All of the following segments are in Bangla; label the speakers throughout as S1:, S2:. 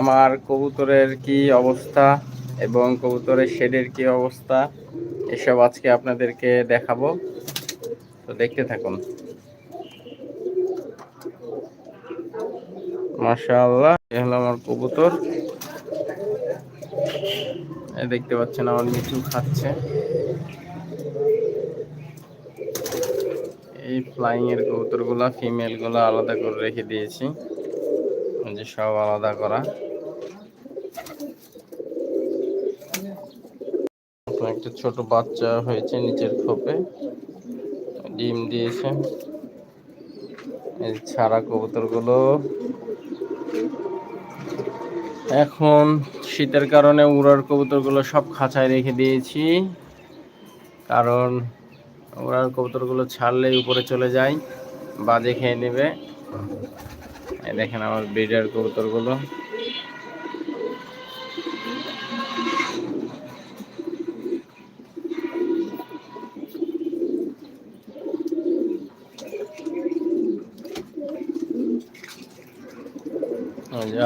S1: আমার কবুতরের কি অবস্থা এবং কবুতরের শেডের কি অবস্থা, এসব আজকে আপনাদেরকে দেখাবো। তো দেখতে থাকুন। মাশাআল্লাহ, এ হলো আমার কবুতর। দেখতে পাচ্ছেন আমার মিঠু খাচ্ছে। এই ফ্লাইং এর ফিমেলগুলা আলাদা করে রেখে দিয়েছি। যে সব আলাদা করা। একটা ছোট বাচ্চা হয়েছে নিচের খোপে। ডিম দিয়েছে। এই ছাড়া কবুতরগুলো এখন শীতের কারণে উড়ার কবুতরগুলো সব খাঁচায় রেখে দিয়েছি। কারণ উড়ার কবুতরগুলো ছাড়লেই উপরে চলে যায়, বাজে খেয়ে নেবে। দেখেন আমার ব্রিডার কবুতরগুলো।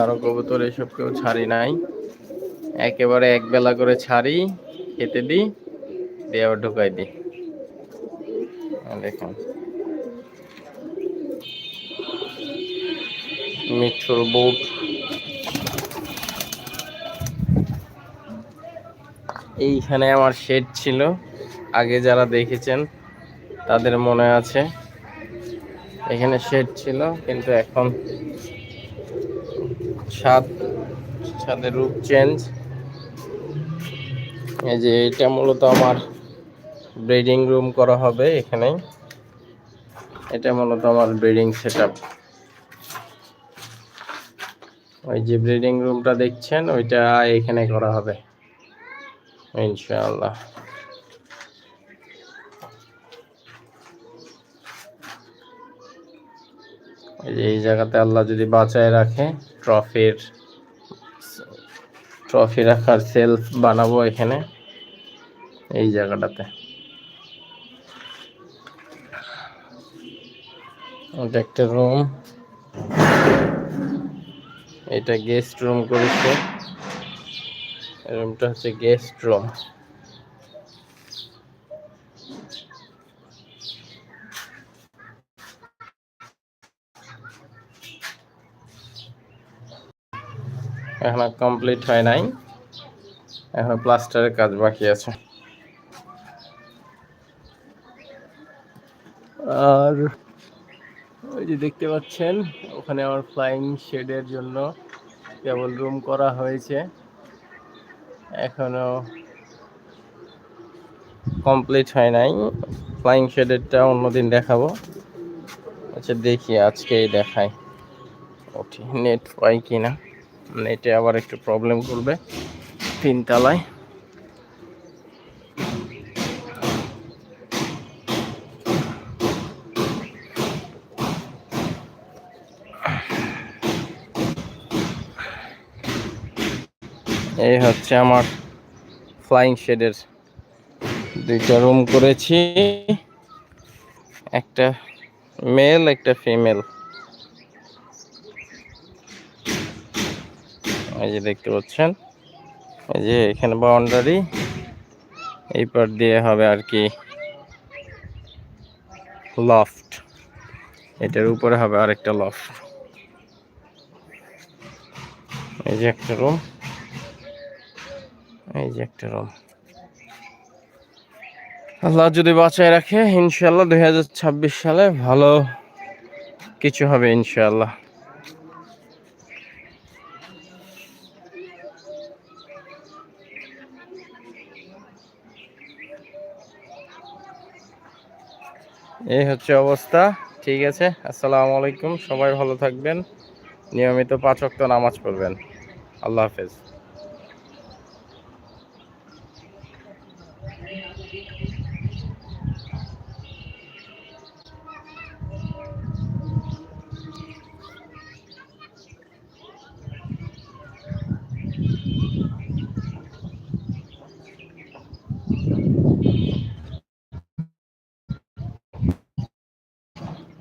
S1: আরও কবুতর এসব কেউ ছাড়ি নাই। একেবারে এক বেলা করে ছাড়ি, খেতে দিই দিয়ে আবার ঢুকাই দিই দেখুন। মিঠুর বুট। এইখানে আমার শেড ছিল। আগে যারা দেখেছেন, তাদের মনে আছে। এখানে শেড ছিল, কিন্তু এখন ছাদ, ছাদের রূপ চেঞ্জ এই যে এটা মূলত আমার ব্রিডিং রুম করা হবে এখানে। এটা মূলত আমার ব্রিডিং সেট ওই যে ব্রিডিং রুমটা দেখছেন, ওইটা এখানে করা হবে। ইনশাআল্লাহ। এই জায়গাতে আল্লাহ যদি বাঁচায় রাখে ট্রফির ট্রফি রাখার সেলফ বানাবো এখানে, এই জায়গাটাতে। একটা রুম এটা গেস্ট রুম করেছে। রুমটা হচ্ছে গেস্ট রুম এখনও কমপ্লিট হয় নাই। এখনও প্লাস্টারের কাজ বাকি আছে। আর ওই যে দেখতে পাচ্ছেন, ওখানে আমার ফ্লাইং শেডের জন্য কেবল রুম করা হয়েছে। এখনও কমপ্লিট হয় নাই। ফ্লাইং শেডেরটা অন্যদিন দেখাবো। আচ্ছা দেখি আজকেই দেখাই। ওঠি নেট পাই কিনা। নেটে আবার একটু প্রবলেম করবে। তিন তিনতলায় এই হচ্ছে আমার ফ্লাইং শেডের দুইটা রুম করেছি। একটা মেল একটা ফিমেল এই যে দেখতে পাচ্ছেন, এই যে এখানে বাউন্ডারি এই পার দিয়ে হবে আর কি লফট এটার উপরে হবে আরেকটা লফট এই যে একটা রুম এই যে একটা রুম আল্লাহ যদি বাঁচায় রাখে ইনশাল্লাহ দুই হাজার ছাব্বিশ সালে ভালো কিছু হবে ইনশাল্লাহ এই হচ্ছে অবস্থা। ঠিক আছে, আসসালামু আলাইকুম। সবাই ভালো থাকবেন। নিয়মিত পাঁচ ওয়াক্ত নামাজ পড়বেন। আল্লাহ হাফেজ।